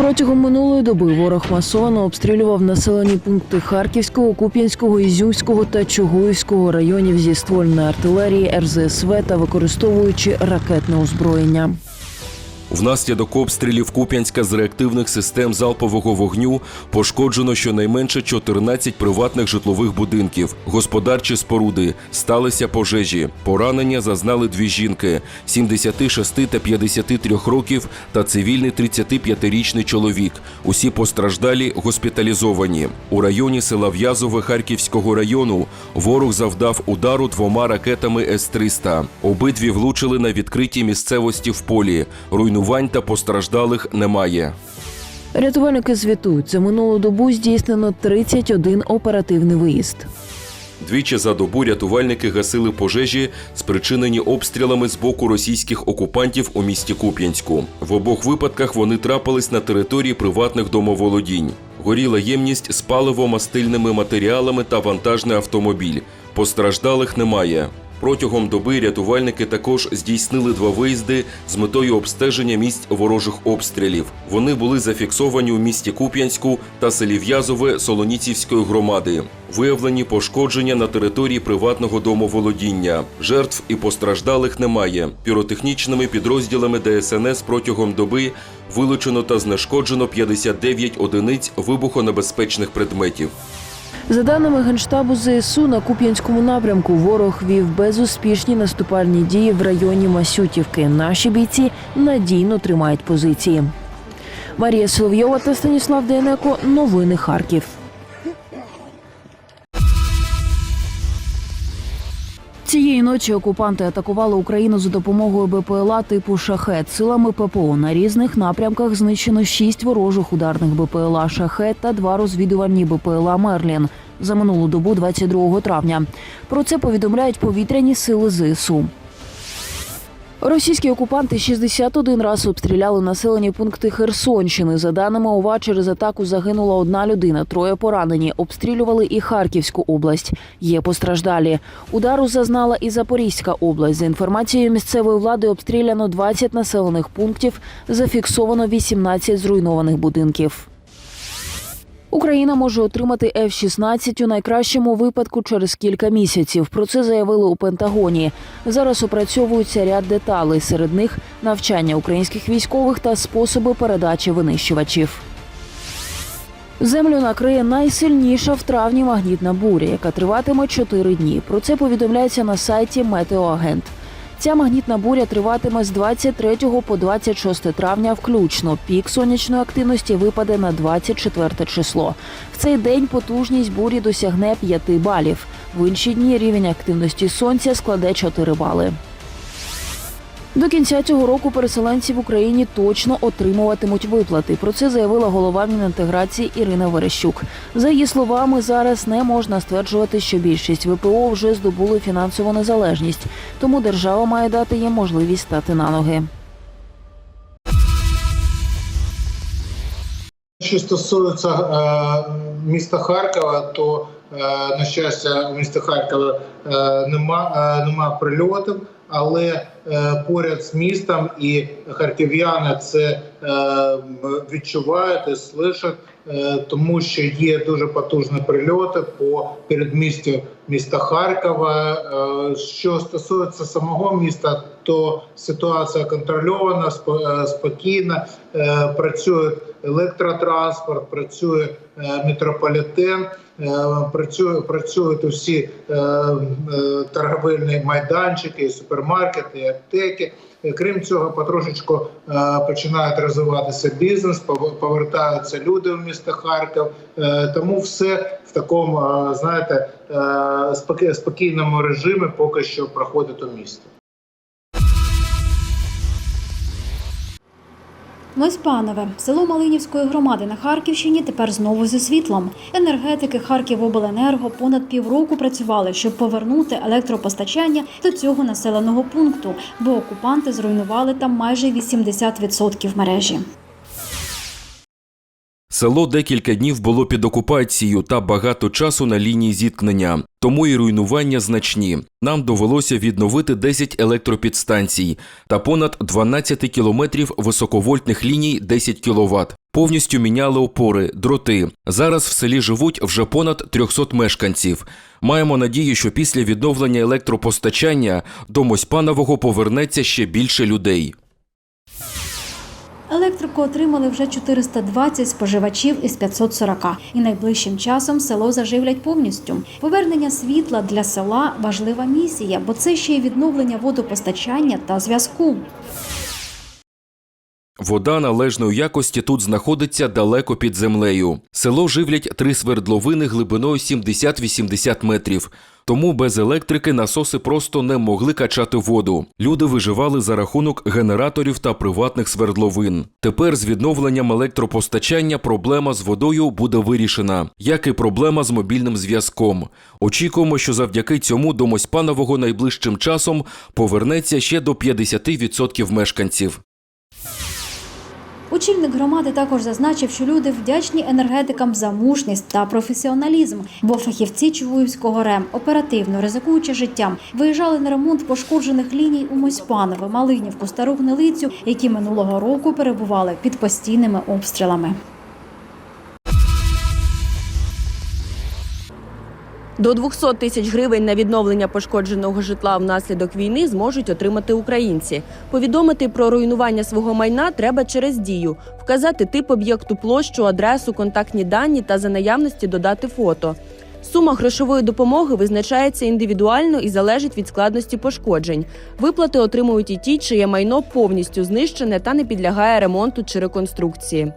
Протягом минулої доби ворог масово обстрілював населені пункти Харківського, Куп'янського, Ізюмського та Чугуївського районів зі ствольної артилерії, РЗСВ та використовуючи ракетне озброєння. Внаслідок обстрілів Куп'янська з реактивних систем залпового вогню пошкоджено щонайменше 14 приватних житлових будинків, господарчі споруди, сталися пожежі. Поранення зазнали дві жінки – 76 та 53 років та цивільний 35-річний чоловік. Усі постраждалі госпіталізовані. У районі села В'язове Харківського району ворог завдав удару двома ракетами С-300. Обидві влучили на відкритій місцевості в полі. Руйнувань та постраждалих немає. Рятувальники звітують, за минулу добу здійснено 31 оперативний виїзд. Двічі за добу рятувальники гасили пожежі, спричинені обстрілами з боку російських окупантів у місті Куп'янську. В обох випадках вони трапились на території приватних домоволодінь. Горіла ємність з паливо-мастильними матеріалами та вантажний автомобіль. Постраждалих немає. Протягом доби рятувальники також здійснили два виїзди з метою обстеження місць ворожих обстрілів. Вони були зафіксовані у місті Куп'янську та селі В'язове Солоніцівської громади. Виявлені пошкодження на території приватного домоволодіння. Жертв і постраждалих немає. Піротехнічними підрозділами ДСНС протягом доби вилучено та знешкоджено 59 одиниць вибухонебезпечних предметів. За даними Генштабу ЗСУ, на Куп'янському напрямку ворог вів безуспішні наступальні дії в районі Масютівки. Наші бійці надійно тримають позиції. Марія Соловйова та Станіслав Дейнеко. Новини Харків. Цієї ночі окупанти атакували Україну за допомогою БПЛА типу Шахет. Силами ППО на різних напрямках знищено шість ворожих ударних БПЛА Шахет та два розвідувальні БПЛА Мерлін за минулу добу 22 травня. Про це повідомляють повітряні сили ЗСУ. Російські окупанти 61 раз обстріляли населені пункти Херсонщини. За даними ОВА, через атаку загинула одна людина, троє поранені. Обстрілювали і Харківську область. Є постраждалі. Удару зазнала і Запорізька область. За інформацією місцевої влади, обстріляно 20 населених пунктів, зафіксовано 18 зруйнованих будинків. Україна може отримати F-16 у найкращому випадку через кілька місяців. Про це заявили у Пентагоні. Зараз опрацьовується ряд деталей. Серед них навчання українських військових та способи передачі винищувачів. Землю накриє найсильніша в травні магнітна буря, яка триватиме 4 дні. Про це повідомляється на сайті Метеоагент. Ця магнітна буря триватиме з 23 по 26 травня включно. Пік сонячної активності випаде на 24 число. В цей день потужність бурі досягне 5 балів. В інші дні рівень активності сонця складе 4 бали. До кінця цього року переселенці в Україні точно отримуватимуть виплати. Про це заявила голова Мінінтеграції Ірина Верещук. За її словами, зараз не можна стверджувати, що більшість ВПО вже здобули фінансову незалежність, тому держава має дати їм можливість стати на ноги. Що стосується е, міста Харкова, то е, на щастя, у міста Харкова е, нема, нема прильотів, але е, поряд з містом і харків'яни це е, відчувають і слышать, е, тому що є дуже потужні прильоти по передмістю міста Харкова. Що стосується самого міста, то ситуація контрольована, сп- спокійна. Працює електротранспорт, працює метрополітен, працюють усі е, е, торговельні майданчики, супермаркети, аптеки. Е, Крім цього, потрошечку е, починає розвиватися бізнес, пов- повертаються люди в місто Харків. Е, Тому все в такому, е, знаєте, е, спокійному режимі поки що проходить у місті. Лось-Панове, село Малинівської громади на Харківщині тепер знову зі світлом. Енергетики Харківобленерго понад півроку працювали, щоб повернути електропостачання до цього населеного пункту, бо окупанти зруйнували там майже 80% мережі. Село декілька днів було під окупацією та багато часу на лінії зіткнення, тому і руйнування значні. Нам довелося відновити 10 електропідстанцій та понад 12 кілометрів високовольтних ліній 10 кВт. Повністю міняли опори, дроти. Зараз в селі живуть вже понад 300 мешканців. Маємо надію, що після відновлення електропостачання до Мосьпанового повернеться ще більше людей. Електрику отримали вже 420 споживачів із 540. І найближчим часом село заживлять повністю. Повернення світла для села важлива місія, бо це ще й відновлення водопостачання та зв'язку. Вода належної якості тут знаходиться далеко під землею. Село живлять три свердловини глибиною 70-80 метрів. Тому без електрики насоси просто не могли качати воду. Люди виживали за рахунок генераторів та приватних свердловин. Тепер з відновленням електропостачання проблема з водою буде вирішена, як і проблема з мобільним зв'язком. Очікуємо, що завдяки цьому до Мосьпанового найближчим часом повернеться ще до 50% мешканців. Очільник громади також зазначив, що люди вдячні енергетикам за мужність та професіоналізм, бо фахівці Чугуївського РЕМ, оперативно ризикуючи життям, виїжджали на ремонт пошкоджених ліній у Мосьпанове, Малинівку, Стару Гнилицю, які минулого року перебували під постійними обстрілами. До 200 тисяч гривень на відновлення пошкодженого житла внаслідок війни зможуть отримати українці. Повідомити про руйнування свого майна треба через дію, вказати тип об'єкту, площу, адресу, контактні дані та за наявності додати фото. Сума грошової допомоги визначається індивідуально і залежить від складності пошкоджень. Виплати отримують і ті, чиє майно повністю знищене та не підлягає ремонту чи реконструкції.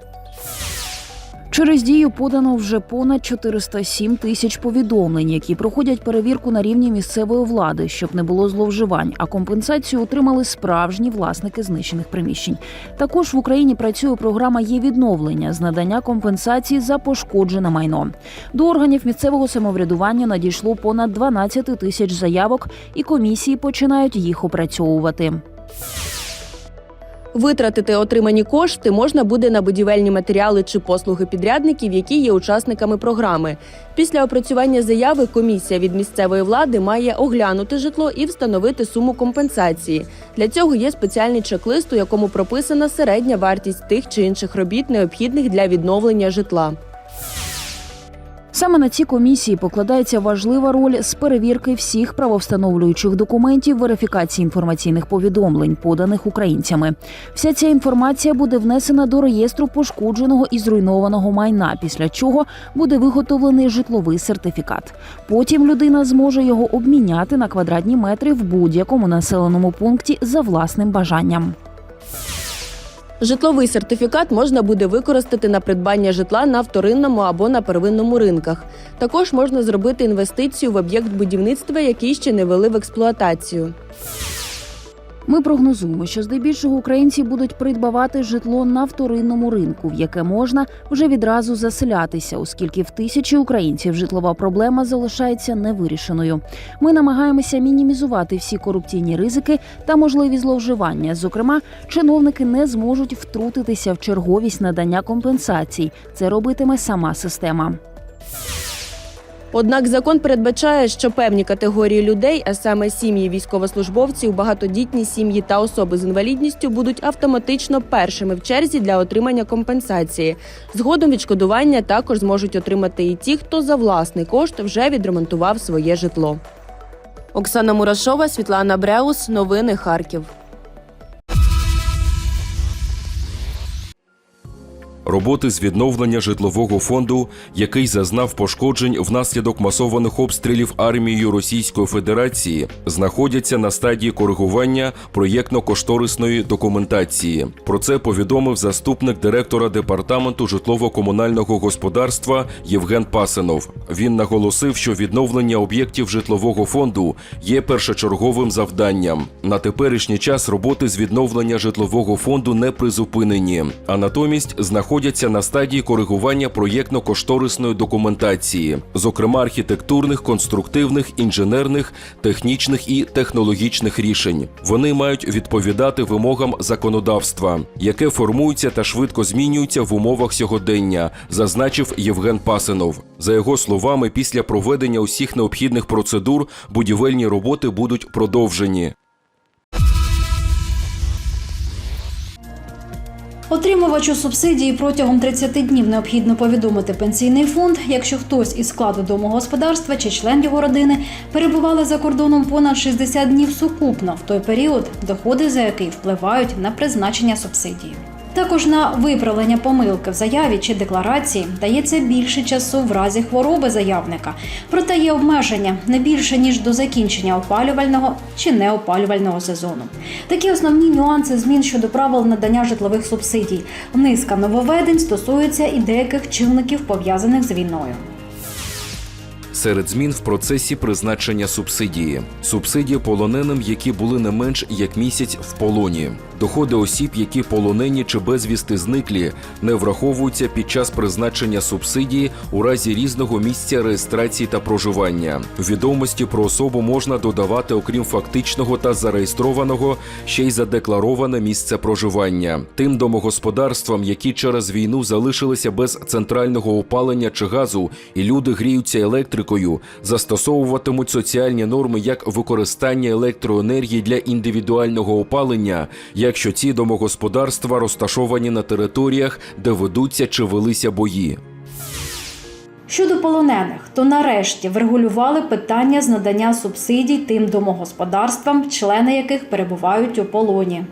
Через дію подано вже понад 407 тисяч повідомлень, які проходять перевірку на рівні місцевої влади, щоб не було зловживань. А компенсацію отримали справжні власники знищених приміщень. Також в Україні працює програма є відновлення з надання компенсації за пошкоджене майно. До органів місцевого самоврядування надійшло понад 12 тисяч заявок, і комісії починають їх опрацьовувати. Витратити отримані кошти можна буде на будівельні матеріали чи послуги підрядників, які є учасниками програми. Після опрацювання заяви комісія від місцевої влади має оглянути житло і встановити суму компенсації. Для цього є спеціальний чек-лист, у якому прописана середня вартість тих чи інших робіт, необхідних для відновлення житла. Саме на ці комісії покладається важлива роль з перевірки всіх правовстановлюючих документів, верифікації інформаційних повідомлень, поданих українцями. Вся ця інформація буде внесена до реєстру пошкодженого і зруйнованого майна, після чого буде виготовлений житловий сертифікат. Потім людина зможе його обміняти на квадратні метри в будь-якому населеному пункті за власним бажанням. Житловий сертифікат можна буде використати на придбання житла на вторинному або на первинному ринках. Також можна зробити інвестицію в об'єкт будівництва, який ще не вели в експлуатацію. Ми прогнозуємо, що здебільшого українці будуть придбавати житло на вторинному ринку, в яке можна вже відразу заселятися, оскільки в тисячі українців житлова проблема залишається невирішеною. Ми намагаємося мінімізувати всі корупційні ризики та можливі зловживання. Зокрема, чиновники не зможуть втрутитися в черговість надання компенсацій. Це робитиме сама система. Однак закон передбачає, що певні категорії людей, а саме сім'ї військовослужбовців, багатодітні сім'ї та особи з інвалідністю, будуть автоматично першими в черзі для отримання компенсації. Згодом відшкодування також зможуть отримати і ті, хто за власний кошт вже відремонтував своє житло. Оксана Мурашова, Світлана Бреус. Новини Харків. Роботи з відновлення житлового фонду, який зазнав пошкоджень внаслідок масованих обстрілів армією Російської Федерації, знаходяться на стадії коригування проєктно-кошторисної документації. Про це повідомив заступник директора департаменту житлово-комунального господарства Євген Пасинов. Він наголосив, що відновлення об'єктів житлового фонду є першочерговим завданням. На теперішній час роботи з відновлення житлового фонду не призупинені, а натомість знаходяться знаходяться на стадії коригування проєктно-кошторисної документації, зокрема архітектурних, конструктивних, інженерних, технічних і технологічних рішень. Вони мають відповідати вимогам законодавства, яке формується та швидко змінюється в умовах сьогодення, зазначив Євген Пасинов. За його словами, після проведення усіх необхідних процедур будівельні роботи будуть продовжені. Отримувачу субсидії протягом 30 днів необхідно повідомити пенсійний фонд, якщо хтось із складу домогосподарства чи член його родини перебували за кордоном понад 60 днів сукупно в той період, доходи за який впливають на призначення субсидії. Також на виправлення помилки в заяві чи декларації дається більше часу в разі хвороби заявника. Проте є обмеження не більше ніж до закінчення опалювального чи неопалювального сезону. Такі основні нюанси змін щодо правил надання житлових субсидій. Низка нововведень стосується і деяких чинників пов'язаних з війною. Серед змін в процесі призначення субсидії. Субсидії полоненим, які були не менш як місяць в полоні. Доходи осіб, які полонені чи безвісти зниклі, не враховуються під час призначення субсидії у разі різного місця реєстрації та проживання. Відомості про особу можна додавати, окрім фактичного та зареєстрованого, ще й задеклароване місце проживання. Тим домогосподарствам, які через війну залишилися без центрального опалення чи газу, і люди гріються електрикою, застосовуватимуть соціальні норми як використання електроенергії для індивідуального опалення, якщо ці домогосподарства розташовані на територіях, де ведуться чи велися бої. Щодо полонених, то нарешті врегулювали питання з надання субсидій тим домогосподарствам, члени яких перебувають у полоні.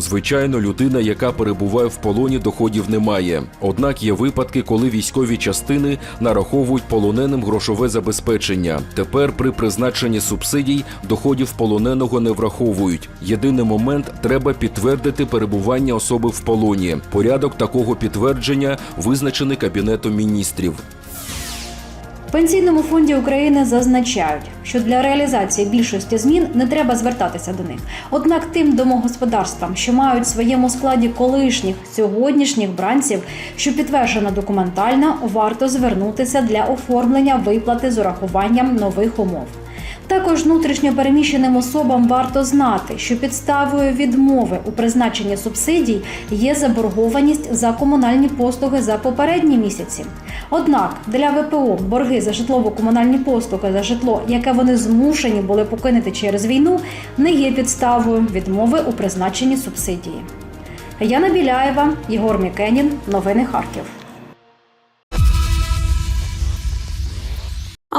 Звичайно, людина, яка перебуває в полоні, доходів немає. Однак є випадки, коли військові частини нараховують полоненим грошове забезпечення. Тепер при призначенні субсидій доходів полоненого не враховують. Єдиний момент треба підтвердити перебування особи в полоні. Порядок такого підтвердження визначений кабінетом міністрів. Пенсійному фонді України зазначають, що для реалізації більшості змін не треба звертатися до них. Однак тим домогосподарствам, що мають в своєму складі колишніх сьогоднішніх бранців, що підтверджено документально, варто звернутися для оформлення виплати з урахуванням нових умов. Також внутрішньо переміщеним особам варто знати, що підставою відмови у призначенні субсидій є заборгованість за комунальні послуги за попередні місяці. Однак для ВПО борги за житлово-комунальні послуги за житло, яке вони змушені були покинути через війну, не є підставою відмови у призначенні субсидії. Яна Біляєва, Єгор Мікенін, новини Харків.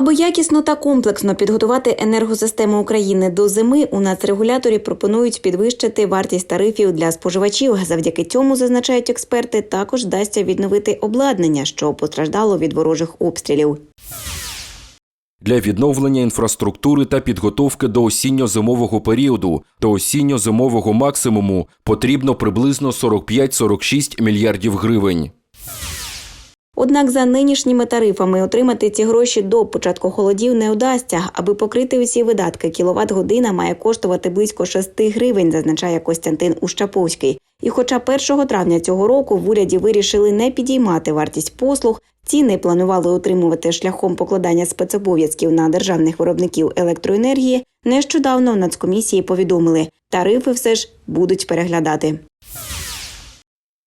Аби якісно та комплексно підготувати енергосистему України до зими, у нацрегуляторі пропонують підвищити вартість тарифів для споживачів. Завдяки цьому, зазначають експерти, також вдасться відновити обладнання, що постраждало від ворожих обстрілів. Для відновлення інфраструктури та підготовки до осінньо-зимового періоду до осінньо-зимового максимуму потрібно приблизно 45-46 мільярдів гривень. Однак за нинішніми тарифами отримати ці гроші до початку холодів не вдасться. Аби покрити усі видатки, кіловат година має коштувати близько 6 гривень, зазначає Костянтин Ущаповський. І хоча 1 травня цього року в уряді вирішили не підіймати вартість послуг, ціни планували утримувати шляхом покладання спецобов'язків на державних виробників електроенергії. Нещодавно в нацкомісії повідомили, тарифи все ж будуть переглядати.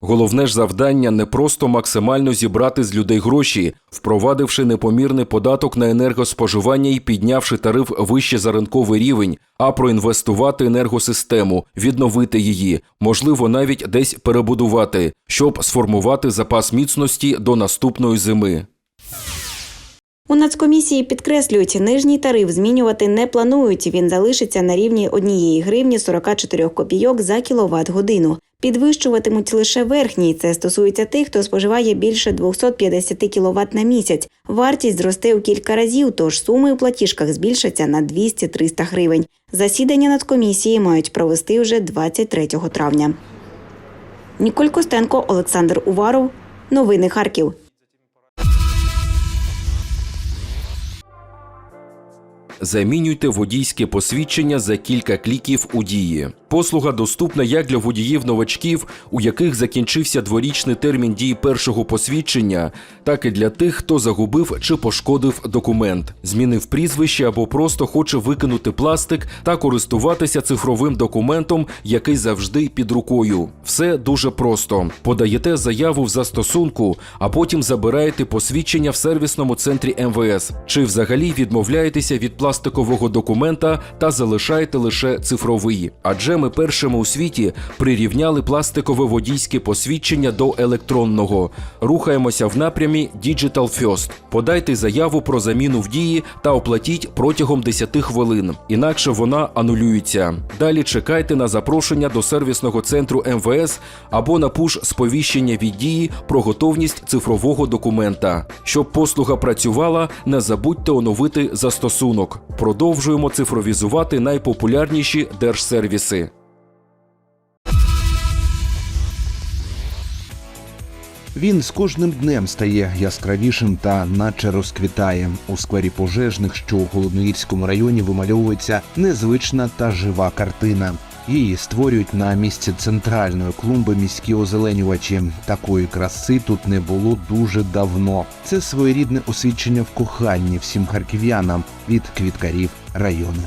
Головне ж завдання не просто максимально зібрати з людей гроші, впровадивши непомірний податок на енергоспоживання і піднявши тариф вище за ринковий рівень, а проінвестувати енергосистему, відновити її, можливо, навіть десь перебудувати, щоб сформувати запас міцності до наступної зими. У нацкомісії підкреслюють, нижній тариф змінювати не планують. Він залишиться на рівні 1 гривні 44 копійок за кіловат годину. Підвищуватимуть лише верхній. Це стосується тих, хто споживає більше 250 кіловат на місяць. Вартість зросте у кілька разів, тож суми у платіжках збільшаться на 200-300 гривень. Засідання нацкомісії мають провести вже 23 травня. Ніколь Костенко, Олександр Уваров. Новини Харків. Замінюйте водійське посвідчення за кілька кліків у дії. Послуга доступна як для водіїв-новачків, у яких закінчився дворічний термін дії першого посвідчення, так і для тих, хто загубив чи пошкодив документ, змінив прізвище або просто хоче викинути пластик та користуватися цифровим документом, який завжди під рукою. Все дуже просто. Подаєте заяву в застосунку, а потім забираєте посвідчення в сервісному центрі МВС, чи взагалі відмовляєтеся від пластикового документа та залишаєте лише цифровий. Адже ми першими у світі прирівняли пластикове водійське посвідчення до електронного. Рухаємося в напрямі Digital First. Подайте заяву про заміну в дії та оплатіть протягом 10 хвилин, інакше вона анулюється. Далі чекайте на запрошення до сервісного центру МВС або на пуш сповіщення від дії про готовність цифрового документа. Щоб послуга працювала, не забудьте оновити застосунок. Продовжуємо цифровізувати найпопулярніші держсервіси. Він з кожним днем стає яскравішим та наче розквітає. У сквері пожежних, що у Голодноїрському районі вимальовується незвична та жива картина. Її створюють на місці центральної клумби міські озеленювачі. Такої краси тут не було дуже давно. Це своєрідне освідчення в коханні всім харків'янам від квіткарів району.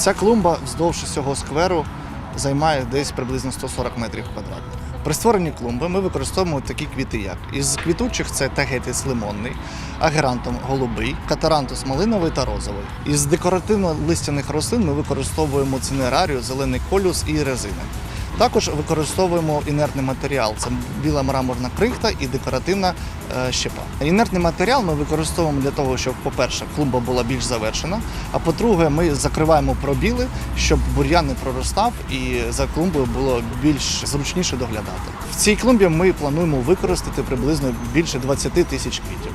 Ця клумба вздовж усього скверу займає десь приблизно 140 метрів квадратних. При створенні клумби ми використовуємо такі квіти, як із квітучих це тагетис лимонний, агерантом голубий, катарантус малиновий та розовий. Із декоративно-листяних рослин ми використовуємо цинерарію, зелений колюс і резини. Також використовуємо інертний матеріал це біла мраморна крихта і декоративна е, щепа. Інертний матеріал ми використовуємо для того, щоб, по-перше, клумба була більш завершена. А по-друге, ми закриваємо пробіли, щоб бур'ян не проростав і за клумбою було більш зручніше доглядати. В цій клумбі ми плануємо використати приблизно більше 20 тисяч квітів.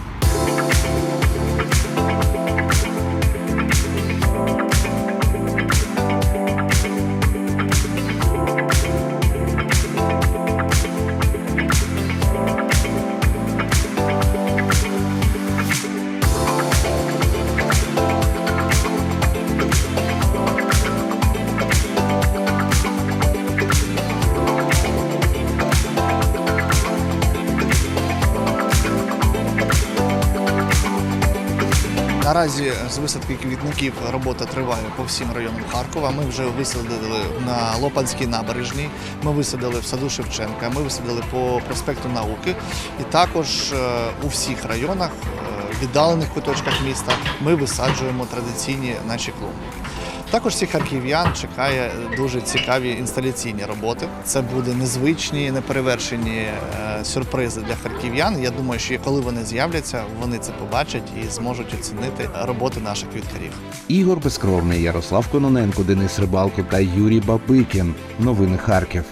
Наразі з висадки квітників робота триває по всім районам Харкова. Ми вже висадили на Лопанській набережній, ми висадили в саду Шевченка, ми висадили по проспекту Науки. І також е, у всіх районах, е, віддалених куточках міста, ми висаджуємо традиційні наші клумби. Також всіх харків'ян чекає дуже цікаві інсталяційні роботи. Це буде незвичні, неперевершені е, сюрпризи для харків'ян. Я думаю, що коли вони з'являться, вони це побачать і зможуть оцінити роботи наших квіткарів. Ігор Безкровний, Ярослав Кононенко, Денис Рибалко та Юрій Бабикін. Новини Харків.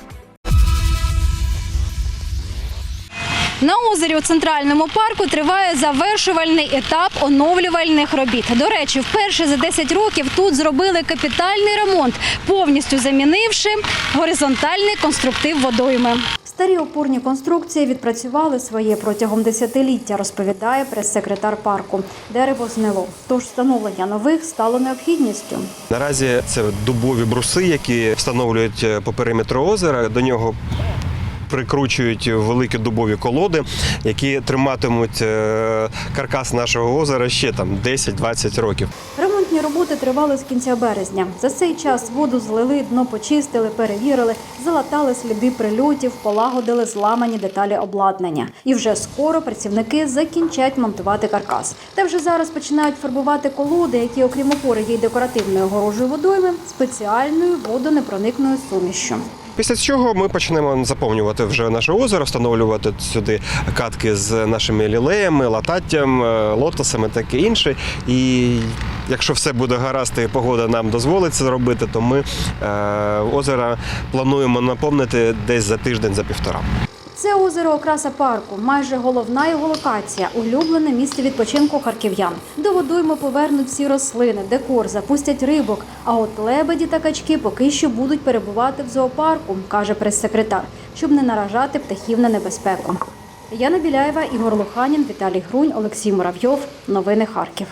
На озері у центральному парку триває завершувальний етап оновлювальних робіт. До речі, вперше за 10 років тут зробили капітальний ремонт, повністю замінивши горизонтальний конструктив водойми. Старі опорні конструкції відпрацювали своє протягом десятиліття, розповідає прес-секретар парку. Дерево знило, тож встановлення нових стало необхідністю. Наразі це дубові бруси, які встановлюють е, по периметру озера. До нього прикручують великі дубові колоди, які триматимуть е, каркас нашого озера ще там 10-20 років. Ремонтні роботи тривали з кінця березня. За цей час воду злили, дно почистили, перевірили, залатали сліди прильотів, полагодили зламані деталі обладнання. І вже скоро працівники закінчать монтувати каркас. Та вже зараз починають фарбувати колоди, які, окрім опори, є декоративною огорожею водойми, спеціальною водонепроникною сумішшю. Після цього ми почнемо заповнювати вже наше озеро, встановлювати сюди катки з нашими лілеями, лататтям, е, лотосами, таке інше. І якщо все буде гаразд і погода нам дозволить це зробити, то ми е, озеро плануємо наповнити десь за тиждень, за півтора. Це озеро окраса парку, майже головна його локація, улюблене місце відпочинку харків'ян. До водойми повернуть всі рослини, декор, запустять рибок. А от лебеді та качки поки що будуть перебувати в зоопарку, каже прес-секретар, щоб не наражати птахів на небезпеку. Яна Біляєва, Ігор Луханін, Віталій Грунь, Олексій Муравйов. Новини Харків.